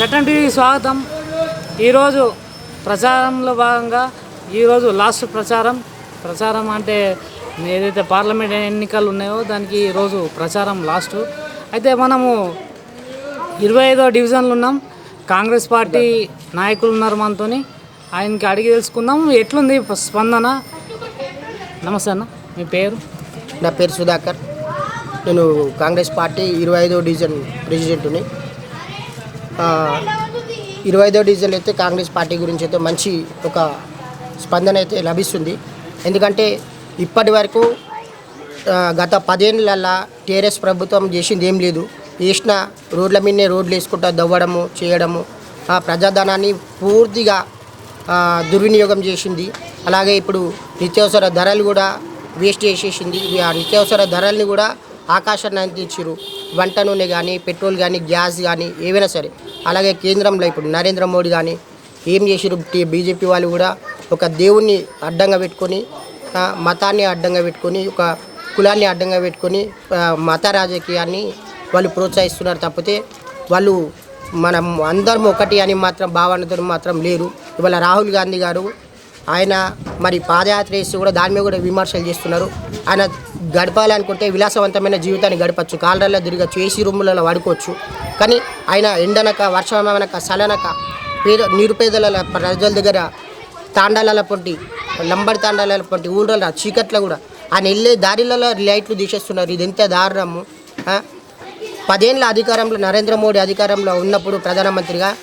చట్టం టీవీకి స్వాగతం. ఈరోజు ప్రచారంలో భాగంగా ఈరోజు లాస్ట్ ప్రచారం. ప్రచారం అంటే ఏదైతే పార్లమెంట్ ఎన్నికలు ఉన్నాయో దానికి ఈరోజు ప్రచారం లాస్ట్. అయితే మనము ఇరవై ఐదో డివిజన్లు ఉన్నాం. కాంగ్రెస్ పార్టీ నాయకులు ఉన్నారు మనతోని. ఆయనకి అడిగి తెలుసుకుందాం. ఎట్లుంది స్పందన? నమస్తే అన్న. మీ పేరు? నా పేరు సుధాకర్. నేను కాంగ్రెస్ పార్టీ ఇరవై ఐదో డివిజన్ ప్రెసిడెంట్ని. ఇరవై ఐదో డీజిల్ అయితే కాంగ్రెస్ పార్టీ గురించి అయితే మంచి ఒక స్పందన అయితే లభిస్తుంది. ఎందుకంటే ఇప్పటి వరకు గత పదేళ్ళల్లో టీఆర్ఎస్ ప్రభుత్వం చేసింది ఏం లేదు. వేసిన రోడ్ల మీదనే రోడ్లు వేసుకుంటా దవ్వడము చేయడము ఆ ప్రజాధనాన్ని పూర్తిగా దుర్వినియోగం చేసింది. అలాగే ఇప్పుడు నిత్యావసర ధరలు కూడా వేస్ట్ చేసేసింది. ఆ నిత్యావసర ధరల్ని కూడా ఆకాశాన్ని అందించారు వంట నూనె కానీ పెట్రోల్ కానీ గ్యాస్ కానీ ఏవైనా సరే. అలాగే కేంద్రంలో ఇప్పుడు నరేంద్ర మోడీ కానీ ఏం చేసారు బీజేపీ వాళ్ళు కూడా ఒక దేవుణ్ణి అడ్డంగా పెట్టుకొని మతాన్ని అడ్డంగా పెట్టుకొని ఒక కులాన్ని అడ్డంగా పెట్టుకొని మత రాజకీయాన్ని వాళ్ళు ప్రోత్సహిస్తున్నారు తప్పితే వాళ్ళు మనం అందరం ఒకటి అని మాత్రం భావనతో మాత్రం లేరు. ఇవాళ రాహుల్ గాంధీ గారు ఆయన మరి పాదయాత్ర చేసి కూడా దాని మీద కూడా విమర్శలు చేస్తున్నారు. ఆయన గడపాలనుకుంటే విలాసవంతమైన జీవితాన్ని గడపచ్చు. కాలరల్లో తిరగచ్చు ఏసీ రూములలో వాడుకోవచ్చు. కానీ ఆయన ఎండనక వర్షమనక సలనక పేద నిరుపేదల ప్రజల దగ్గర తాండాల పొంటి లంబడి తాండాల పొంటి ఊళ్ళ చీకట్లో కూడా ఆయన వెళ్ళే దారిలలో లైట్లు తీసేస్తున్నారు. ఇది ఎంత దారుణము పదేళ్ళ అధికారంలో నరేంద్ర మోడీ అధికారంలో ఉన్నప్పుడు ప్రధానమంత్రిగా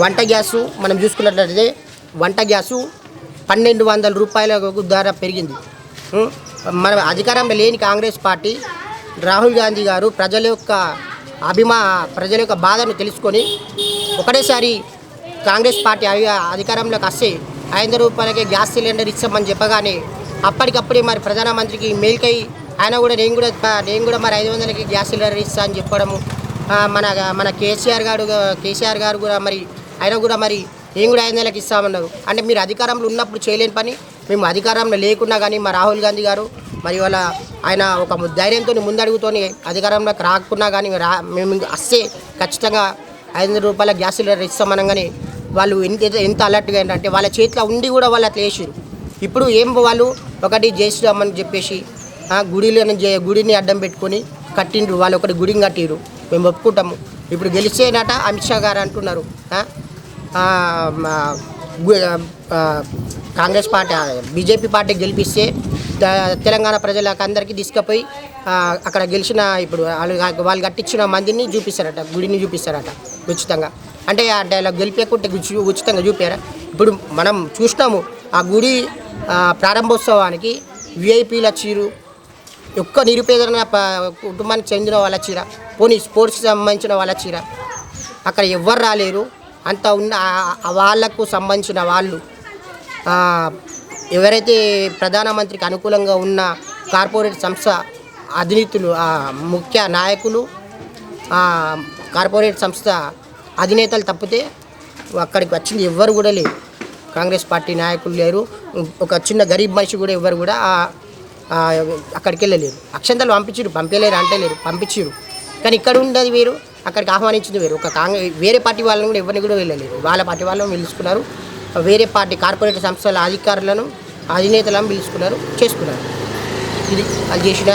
వంట గ్యాసు మనం చూసుకున్నట్లయితే వంట గ్యాసు పన్నెండు వందల రూపాయల ధర పెరిగింది. మన అధికారంలో లేని కాంగ్రెస్ పార్టీ రాహుల్ గాంధీ గారు ప్రజల యొక్క అభిమా ప్రజల యొక్క బాధను తెలుసుకొని ఒకటేసారి కాంగ్రెస్ పార్టీ అవి అధికారంలోకి వస్తే ఐదు రూపాయలకే గ్యాస్ సిలిండర్ ఇచ్చామని చెప్పగానే అప్పటికప్పుడే మరి ప్రధానమంత్రికి మేల్కై ఆయన కూడా నేను కూడా నేను కూడా మరి ఐదు వందలకి గ్యాస్ సిలిండర్ ఇస్తా అని చెప్పడము మన మన కేసీఆర్ గారు కేసీఆర్ గారు కూడా మరి ఆయన కూడా మరి ఏం కూడా ఐదు నెలలకు ఇస్తామన్నారు. అంటే మీరు అధికారంలో ఉన్నప్పుడు చేయలేని పని మేము అధికారంలో లేకున్నా కానీ మా రాహుల్ గాంధీ గారు మరి వాళ్ళ ఆయన ఒక ధైర్యంతో ముందడుగుతోని అధికారంలోకి రాకున్నా కానీ రా మేము వస్తే ఖచ్చితంగా ఐదు వందల రూపాయల గ్యాస్ సిలిండర్ ఇస్తామనగానే వాళ్ళు ఎంత ఎంత అలర్ట్గా ఏంటంటే వాళ్ళ చేతిలో ఉండి కూడా వాళ్ళు అట్లా వేసారు ఇప్పుడు ఏం వాళ్ళు ఒకటి జై చెప్పేసి గుడిలో గుడిని అడ్డం పెట్టుకొని కట్టిండ్రు. వాళ్ళు ఒకటి గుడిని కట్టిరు మేము ఒప్పుకుంటాము. ఇప్పుడు గెలిచేనట అమిత్ షా గారు అంటున్నారు. కాంగ్రెస్ పార్టీ బీజేపీ పార్టీ గెలిపిస్తే తెలంగాణ ప్రజలకు అందరికీ తీసుకుపోయి అక్కడ గెలిచిన ఇప్పుడు వాళ్ళు వాళ్ళు కట్టించిన మందిని చూపిస్తారట గుడిని చూపిస్తారట ఉచితంగా. అంటే అంటే అలా గెలిపేకుంటే ఉచితంగా చూపారా? ఇప్పుడు మనం చూసినాము ఆ గుడి ప్రారంభోత్సవానికి విఐపీల చీరు ఒక్క నిరుపేదన కుటుంబానికి చెందిన వాళ్ళ చీర పోనీ స్పోర్ట్స్కి సంబంధించిన వాళ్ళ చీర అక్కడ ఎవ్వరు రాలేరు. అంత ఉన్న వాళ్ళకు సంబంధించిన వాళ్ళు ఎవరైతే ప్రధానమంత్రికి అనుకూలంగా ఉన్న కార్పొరేట్ సంస్థ అధినేతులు ముఖ్య నాయకులు కార్పొరేట్ సంస్థ అధినేతలు తప్పితే అక్కడికి వచ్చింది ఎవ్వరు కూడా లేరు. కాంగ్రెస్ పార్టీ నాయకులు లేరు. ఒక చిన్న గరీబ్ మనిషి కూడా ఎవ్వరు కూడా అక్కడికి వెళ్ళలేరు. అక్షంతలు పంపించారు పంపించలేరు అంటే లేరు పంపించారు కానీ ఇక్కడ ఉండేది వేరు అక్కడికి ఆహ్వానించింది వేరు. ఒక కాంగ్రెస్ వేరే పార్టీ వాళ్ళని కూడా ఎవరిని కూడా వెళ్ళలేరు వాళ్ళ పార్టీ వాళ్ళని పిలుచుకున్నారు. వేరే పార్టీ కార్పొరేట్ సంస్థల అధికారులను అధినేతలను పిలుచుకున్నారు చేసుకున్నారు ఇది అది చేసిన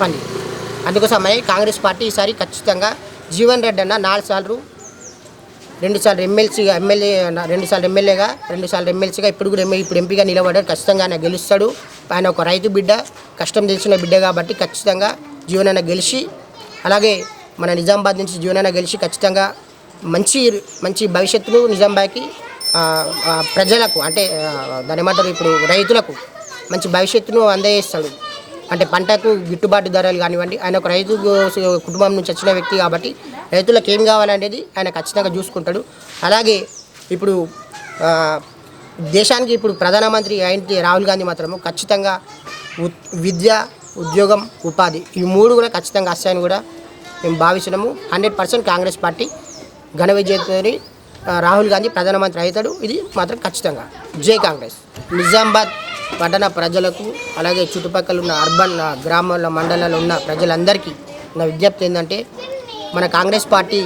పని. అందుకోసమే కాంగ్రెస్ పార్టీ ఈసారి ఖచ్చితంగా జీవన్ రెడ్డి అన్న నాలుగు సార్లు ఎమ్మెల్సీగా ఎమ్మెల్యే రెండుసార్లు ఎమ్మెల్యేగా రెండుసార్లు ఎమ్మెల్సీగా ఇప్పుడు కూడా ఎమ్మె ఇప్పుడు ఎంపీగా నిలబడ్డాడు. ఖచ్చితంగా ఆయన గెలుస్తాడు. ఆయన ఒక రైతు బిడ్డ కష్టం తెలిసిన బిడ్డ కాబట్టి ఖచ్చితంగా జీవనన్న గెలిచి అలాగే మన నిజామాబాద్ నుంచి జీవనైనా గెలిచి ఖచ్చితంగా మంచి మంచి భవిష్యత్తును నిజామాబాద్కి ప్రజలకు అంటే దాని ఏమంటారు ఇప్పుడు రైతులకు మంచి భవిష్యత్తును అందజేస్తాడు. అంటే పంటకు గిట్టుబాటు ధరలు కానివ్వండి ఆయన ఒక రైతు కుటుంబం నుంచి వచ్చిన వ్యక్తి కాబట్టి రైతులకు ఏం కావాలనేది ఆయన ఖచ్చితంగా చూసుకుంటాడు. అలాగే ఇప్పుడు దేశానికి ఇప్పుడు ప్రధానమంత్రి అయిన రాహుల్ గాంధీ మాత్రము ఖచ్చితంగా ఉ- విద్య ఉద్యోగం ఉపాధి ఈ మూడు కూడా ఖచ్చితంగా వస్తాయని కూడా మేము భావిస్తున్నాము. హండ్రెడ్ పర్సెంట్ కాంగ్రెస్ పార్టీ ఘన విజయంతో రాహుల్ గాంధీ ప్రధానమంత్రి అవుతాడు. ఇది మాత్రం ఖచ్చితంగా. జై కాంగ్రెస్. నిజామాబాద్ పట్టణ ప్రజలకు అలాగే చుట్టుపక్కల ఉన్న అర్బన్ గ్రామాల మండలాల్లో ఉన్న ప్రజలందరికీ నా విజ్ఞప్తి ఏంటంటే మన కాంగ్రెస్ పార్టీ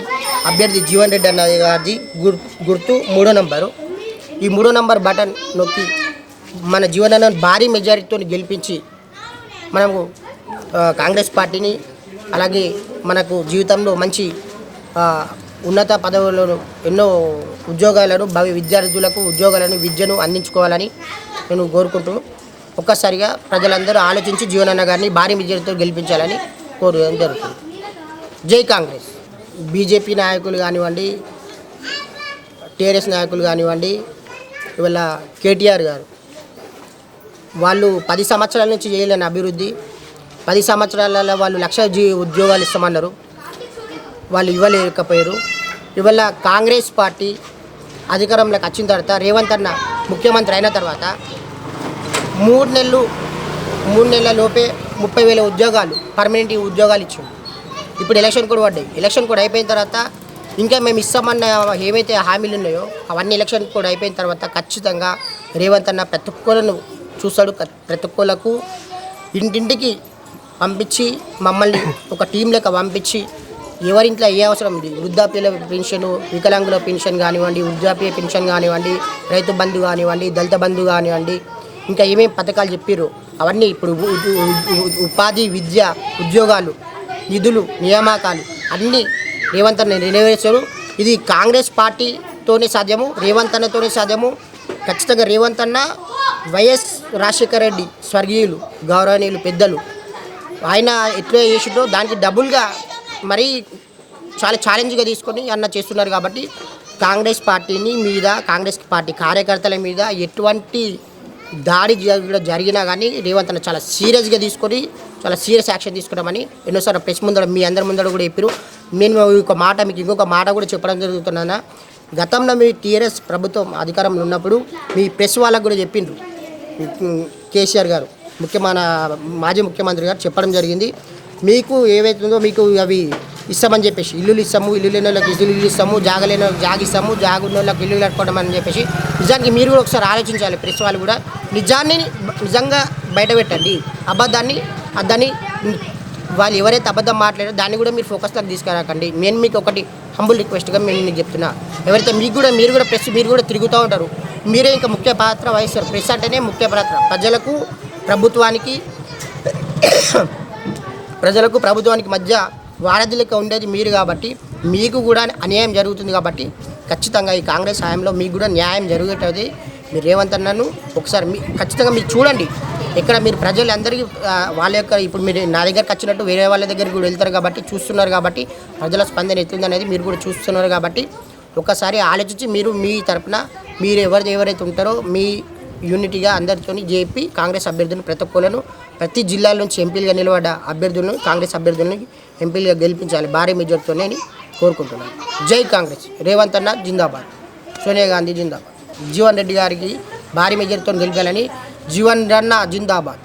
అభ్యర్థి జీవన్ రెడ్డి అన్న గారిది గుర్ గుర్తు మూడో నంబరు. ఈ మూడో నంబర్ బటన్ నొక్కి మన జీవన్ భారీ మెజారిటీతో గెలిపించి మనము కాంగ్రెస్ పార్టీని అలాగే మనకు జీవితంలో మంచి ఉన్నత పదవులను ఎన్నో ఉద్యోగాలను భవి విద్యార్థులకు ఉద్యోగాలను విద్యను అందించుకోవాలని నేను కోరుకుంటూ ఒక్కసారిగా ప్రజలందరూ ఆలోచించి జీవనన్న గారిని భారీ మెజారిటీతో గెలిపించాలని కోరడం జరుగుతుంది. జై కాంగ్రెస్. బీజేపీ నాయకులు కానివ్వండి టీఆర్ఎస్ నాయకులు కానివ్వండి ఇవాళ కేటీఆర్ గారు. వాళ్ళు పది సంవత్సరాల నుంచి చేయలేని అభివృద్ధి పది సంవత్సరాలలో వాళ్ళు లక్ష ఉద్యోగాలు ఇస్తామన్నారు. వాళ్ళు ఇవ్వలేకపోయారు. ఇవాళ కాంగ్రెస్ పార్టీ అధికారంలోకి వచ్చిన తర్వాత రేవంత్ అన్న ముఖ్యమంత్రి అయిన తర్వాత మూడు నెలలు మూడు నెలల లోపే ముప్పై వేల ఉద్యోగాలు పర్మనెంట్ ఉద్యోగాలు ఇచ్చాం ఇప్పుడు ఎలక్షన్ కూడా పడ్డాయి. ఎలక్షన్ కూడా అయిపోయిన తర్వాత ఇంకా మేము ఇస్తామన్న ఏమైతే హామీలు ఉన్నాయో అవన్నీ ఎలక్షన్ కూడా అయిపోయిన తర్వాత ఖచ్చితంగా రేవంత్ అన్న ప్రతి ఒక్కరిను చూస్తాడు. ప్రతి ఒక్కళ్ళకు ఇంటింటికి పంపించి మమ్మల్ని ఒక టీం లెక్క పంపించి ఎవరింట్లో ఏ అవసరం ఉంది? వృద్ధాప్యుల పెన్షన్ వికలాంగుల పెన్షన్ కానివ్వండి వృద్ధాప్య పెన్షన్ కానివ్వండి రైతు బంధు కానివ్వండి దళిత బంధు కానివ్వండి ఇంకా ఏమేమి పథకాలు చెప్పారు అవన్నీ ఇప్పుడు ఉపాధి విద్య ఉద్యోగాలు నిధులు నియామకాలు అన్నీ రేవంత్ అన్న నెరవేర్చారు. ఇది కాంగ్రెస్ పార్టీతోనే సాధ్యము రేవంత్ అన్నతోనే సాధ్యము. ఖచ్చితంగా రేవంత్ అన్న వైఎస్ రాజశేఖర రెడ్డి స్వర్గీయులు గౌరవనీయులు పెద్దలు. ఆయన ఎట్లా చేసిండో దానికి డబుల్గా మరీ చాలా ఛాలెంజ్గా తీసుకొని అన్న చేస్తున్నారు కాబట్టి కాంగ్రెస్ పార్టీని మీద కాంగ్రెస్ పార్టీ కార్యకర్తల మీద ఎటువంటి దాడి జరిగినా కానీ రేవంత్ అన్న చాలా సీరియస్గా తీసుకొని చాలా సీరియస్ యాక్షన్ తీసుకున్నామని ఎన్నోసార్లు ప్రెస్ ముందర మీ అందరి ముందర కూడా చెప్పారు. నేను ఒక మాట మీకు ఇంకొక మాట కూడా చెప్పడం జరుగుతున్నా గతంలో మీ టీఆర్ఎస్ ప్రభుత్వం అధికారంలో ఉన్నప్పుడు మీ ప్రెస్ వాళ్ళకు కూడా చెప్పిండ్రు. కేసీఆర్ గారు. ముఖ్య మన మాజీ ముఖ్యమంత్రి గారు చెప్పడం జరిగింది. మీకు ఏవైతుందో మీకు అవి ఇస్తామని చెప్పేసి ఇల్లులు ఇస్తాము ఇల్లు లేని వాళ్ళకి ఇల్లు ఇల్లు ఇస్తాము జాగ లేని వాళ్ళకి జాగ ఇస్తాము జాగ ఉన్న వాళ్ళకి ఇల్లు కట్టుకోవడం అని చెప్పేసి నిజానికి మీరు కూడా ఒకసారి ఆలోచించాలి ప్రెస్ వాళ్ళు కూడా. నిజాన్ని నిజంగా బయట పెట్టండి. అబద్ధాన్ని దాన్ని వాళ్ళు ఎవరైతే అబద్ధం మాట్లాడారో దాన్ని కూడా మీరు ఫోకస్లోకి తీసుకురాకండి. నేను మీకు ఒకటి హంబుల్ రిక్వెస్ట్గా నేను మీకు చెప్తున్నా. ఎవరైతే మీకు కూడా మీరు కూడా ప్రెస్ మీరు కూడా తిరుగుతూ ఉంటారు. మీరే ఇంకా ముఖ్య పాత్ర వహిస్తారు. ప్రెస్ అంటేనే ముఖ్య పాత్ర. ప్రజలకు ప్రభుత్వానికి ప్రజలకు ప్రభుత్వానికి మధ్య వారధి లెక్క ఉండేది మీరు కాబట్టి మీకు కూడా అన్యాయం జరుగుతుంది కాబట్టి ఖచ్చితంగా ఈ కాంగ్రెస్ హయాంలో మీకు కూడా న్యాయం జరుగుతుంది. మీరు రేవంత్ అన్నను ఒకసారి మీ ఖచ్చితంగా మీరు చూడండి. ఇక్కడ మీరు ప్రజలందరికీ వాళ్ళ యొక్క ఇప్పుడు మీరు నా దగ్గరకు వచ్చినట్టు వేరే వాళ్ళ దగ్గరికి కూడా వెళ్తారు కాబట్టి చూస్తున్నారు కాబట్టి ప్రజల స్పందన ఎట్లుంది అనేది మీరు కూడా చూస్తున్నారు కాబట్టి ఒకసారి ఆలోచించి మీరు మీ తరపున మీరు ఎవరు ఎవరైతే ఉంటారో మీ యూనిటీగా అందరితోని జేపీ కాంగ్రెస్ అభ్యర్థులను ప్రతి ఒక్కరును ప్రతి జిల్లాల నుంచి ఎంపీలుగా నిలబడ్డ అభ్యర్థులను కాంగ్రెస్ అభ్యర్థులను ఎంపీలుగా గెలిపించాలి భారీ మెజార్టీతోనే అని కోరుకుంటున్నాను. జై కాంగ్రెస్. రేవంత్ అన్న జిందాబాద్. సోనియా గాంధీ జిందాబాద్. జీవన్ రెడ్డి గారికి భారీ మెజార్టీతో గెలిపాలని జీవన్ అన్న జిందాబాద్.